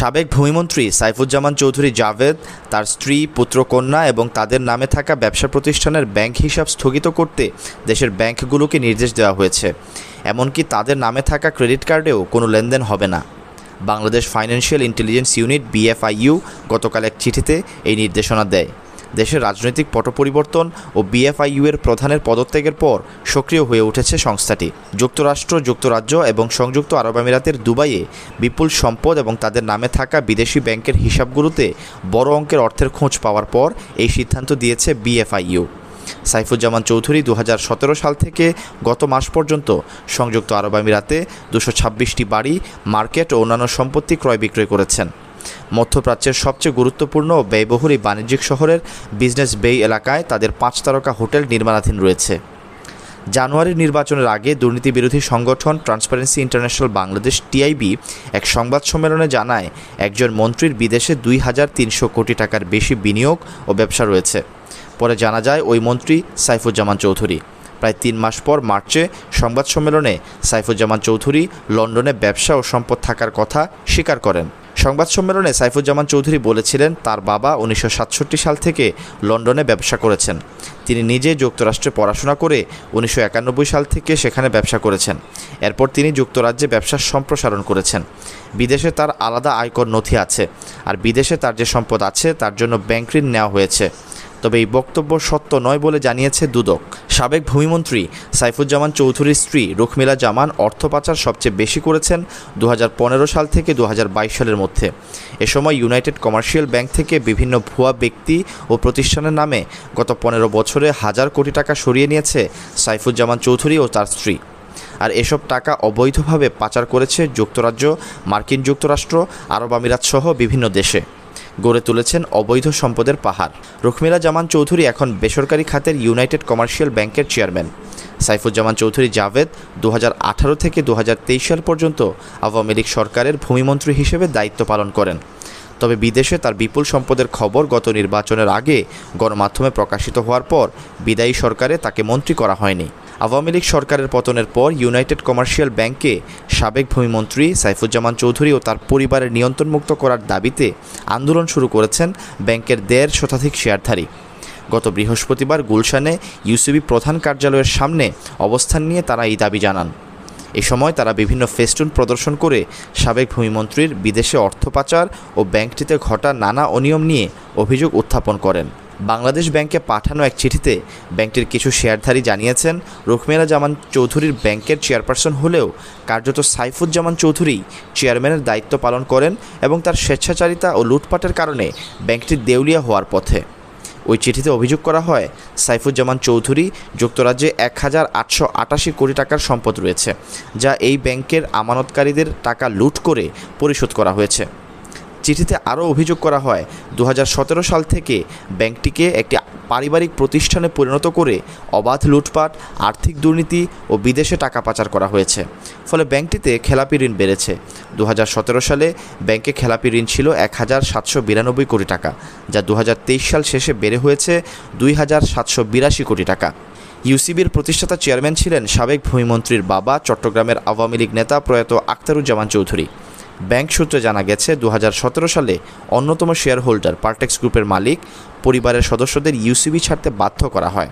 সাবেক ভূমিমন্ত্রী সাইফুজ্জামান চৌধুরী জাভেদ, তার স্ত্রী, পুত্রকন্যা এবং তাদের নামে থাকা ব্যবসা প্রতিষ্ঠানের ব্যাংক হিসাব স্থগিত করতে দেশের ব্যাংকগুলোকে নির্দেশ দেওয়া হয়েছে। এমনকি তাদের নামে থাকা ক্রেডিট কার্ডেও কোনো লেনদেন হবে না। Bangladesh financial intelligence unit, BFIU, গতকাল এক চিঠিতে এই নির্দেশনা দেয়। দেশের রাজনৈতিক পট পরিবর্তন ও বিএফআইইউ এর প্রধানের পদত্যাগের পর সক্রিয় হয়ে উঠেছে সংস্থাটি। যুক্তরাষ্ট্র, যুক্তরাজ্য এবং সংযুক্ত আরব আমিরাতের দুবাইয়ে বিপুল সম্পদ এবং তাদের নামে থাকা বিদেশি ব্যাংকের হিসাবগুলোতে বড় অঙ্কের অর্থের খোঁজ পাওয়ার পর এই সিদ্ধান্ত দিয়েছে বিএফআইইউ। সাইফুজ্জামান চৌধুরী দু হাজার সতেরো সাল থেকে গত মাস পর্যন্ত সংযুক্ত আরব আমিরাতে দুশো ছাব্বিশটি বাড়ি, মার্কেট ও অন্যান্য সম্পত্তি ক্রয় বিক্রয় করেছেন। মধ্যপ্রাচ্যের সবচেয়ে গুরুত্বপূর্ণ ও ব্যয়বহুল এই বাণিজ্যিক শহরের বিজনেস বেই এলাকায় তাদের পাঁচ তারকা হোটেল নির্মাণাধীন রয়েছে। জানুয়ারির নির্বাচনের আগে দুর্নীতি বিরোধী সংগঠন ট্রান্সপারেন্সি ইন্টারন্যাশনাল বাংলাদেশ টিআইবি এক সংবাদ সম্মেলনে জানায়, একজন মন্ত্রীর বিদেশে দুই হাজার তিনশো কোটি টাকার বেশি বিনিয়োগ ও ব্যবসা রয়েছে। পরে জানা যায়, ওই মন্ত্রী সাইফুজ্জামান চৌধুরী। প্রায় তিন মাস পর মার্চে সংবাদ সম্মেলনে সাইফুজ্জামান চৌধুরী লন্ডনে ব্যবসা ও সম্পদ থাকার কথা স্বীকার করেন। সংবাদ সম্মেলনে সাইফুজ্জামান চৌধুরী বলেছিলেন, তার বাবা উনিশশো সাতষট্টি সাল থেকে লন্ডনে ব্যবসা করেছেন। তিনি নিজে যুক্তরাষ্ট্রে পড়াশোনা করে উনিশশো একানব্বই সাল থেকে সেখানে ব্যবসা করেছেন। এরপর তিনি যুক্তরাজ্যে ব্যবসার সম্প্রসারণ করেছেন। বিদেশে তার আলাদা আয়কর নথি আছে। আর বিদেশে তার যে সম্পদ আছে, তার জন্য ব্যাংক ঋণ নেওয়া হয়েছে। তবে এই বক্তব্য সত্য নয় বলে জানিয়েছে দুদক। সাবেক ভূমিমন্ত্রী সাইফুজ্জামান চৌধুরীর স্ত্রী রুখমিলা জামান অর্থ পাচার সবচেয়ে বেশি করেছেন দু হাজার পনেরো সাল থেকে দু হাজার বাইশ সালের মধ্যে। এ সময় ইউনাইটেড কমার্শিয়াল ব্যাংক থেকে বিভিন্ন ভুয়া ব্যক্তি ও প্রতিষ্ঠানের নামে গত পনেরো বছরে হাজার কোটি টাকা সরিয়ে নিয়েছে সাইফুজ্জামান চৌধুরী ও তার স্ত্রী। আর এসব টাকা অবৈধভাবে পাচার করেছে যুক্তরাজ্য, মার্কিন যুক্তরাষ্ট্র, আরব আমিরাত সহ বিভিন্ন দেশে। গড়ে তুলেছেন অবৈধ সম্পদের পাহাড়। রুখমিলা জামান চৌধুরী এখন বেসরকারি খাতের ইউনাইটেড কমার্শিয়াল ব্যাংকের চেয়ারম্যান। সাইফুজ্জামান চৌধুরী জাভেদ দু হাজার আঠারো থেকে দু হাজার তেইশ সাল পর্যন্ত আওয়ামী লীগ সরকারের ভূমিমন্ত্রী হিসেবে দায়িত্ব পালন করেন। তবে বিদেশে তার বিপুল সম্পদের খবর গত নির্বাচনের আগে গণমাধ্যমে প্রকাশিত হওয়ার পর বিদায়ী সরকারে তাকে মন্ত্রী করা হয়নি। আওয়ামী লীগ সরকারের পতনের পর ইউনাইটেড কমার্শিয়াল ব্যাংকে সাবেক ভূমিমন্ত্রী সাইফুজ্জামান চৌধুরী ও তার পরিবারের নিয়ন্ত্রণমুক্ত করার দাবিতে আন্দোলন শুরু করেছেন ব্যাংকের দেড় শতাধিক শেয়ারধারী। গত বৃহস্পতিবার গুলশানে ইউসিবি প্রধান কার্যালয়ের সামনে অবস্থান নিয়ে তারা এই দাবি জানান। এ সময় তারা বিভিন্ন ফেস্টুন প্রদর্শন করে সাবেক ভূমিমন্ত্রীর বিদেশে অর্থ পাচার ও ব্যাংকটিতে ঘটা নানা অনিয়ম নিয়ে অভিযোগ উত্থাপন করেন। বাংলাদেশ ব্যাংকে পাঠানো এক চিঠিতে ব্যাংকটির কিছু শেয়ারধারী জানিয়েছেন রুখমেলা জামান চৌধুরীর ব্যাংকের চেয়ারপারসন হলেও কার্যত সাইফুজ্জামান চৌধুরী চেয়ারম্যানের দায়িত্ব পালন করেন এবং তার স্বেচ্ছাচারিতা ও লুটপাটের কারণে ব্যাংকটি দেউলিয়া হওয়ার পথে। ওই চিঠিতে অভিযোগ করা হয়, সাইফুজ্জামান চৌধুরী যুক্তরাজ্যে এক হাজার আটশো আটাশি কোটি টাকার সম্পদ রয়েছে, যা এই ব্যাংকের আমানতকারীদের টাকা লুট করে পরিশোধ করা হয়েছে। চিঠিতে আরও অভিযোগ করা হয় দু হাজার সতেরো সাল থেকে ব্যাংকটিকে একটি পারিবারিক প্রতিষ্ঠানে পরিণত করে অবাধ লুটপাট, আর্থিক দুর্নীতি ও বিদেশে টাকা পাচার করা হয়েছে। ফলে ব্যাংকটিতে খেলাপি ঋণ বেড়েছে। দু হাজার সতেরো সালে ব্যাংকে খেলাপি ঋণ ছিল এক হাজার সাতশো বিরানব্বই কোটি টাকা, যা দু হাজার তেইশ সাল শেষে বেড়ে হয়েছে দুই হাজার সাতশো বিরাশি কোটি টাকা। ইউসিবির প্রতিষ্ঠাতা চেয়ারম্যান ছিলেন সাবেক ভূমিমন্ত্রীর বাবা, চট্টগ্রামের আওয়ামী লীগ নেতা প্রয়াত আক্তারুজ্জামান চৌধুরী। ব্যাংক সূত্রে জানা গেছে দু হাজার সতেরো সালে অন্যতম শেয়ার হোল্ডার পার্টেক্স গ্রুপের মালিক পরিবারের সদস্যদের ইউসিবি ছাড়তে বাধ্য করা হয়।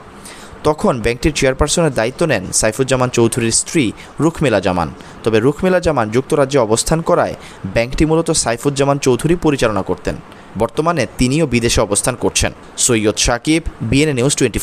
তখন ব্যাংকটির চেয়ারপারসনের দায়িত্ব নেন সাইফুজ্জামান চৌধুরীর স্ত্রী রুখমেলা জামান। তবে রুখমেলা জামান যুক্তরাজ্যে অবস্থান করায় ব্যাংকটি মূলত সাইফুজ্জামান চৌধুরী পরিচালনা করতেন। বর্তমানে তিনিও বিদেশে অবস্থান করছেন। Syed Sakib BNA news twenty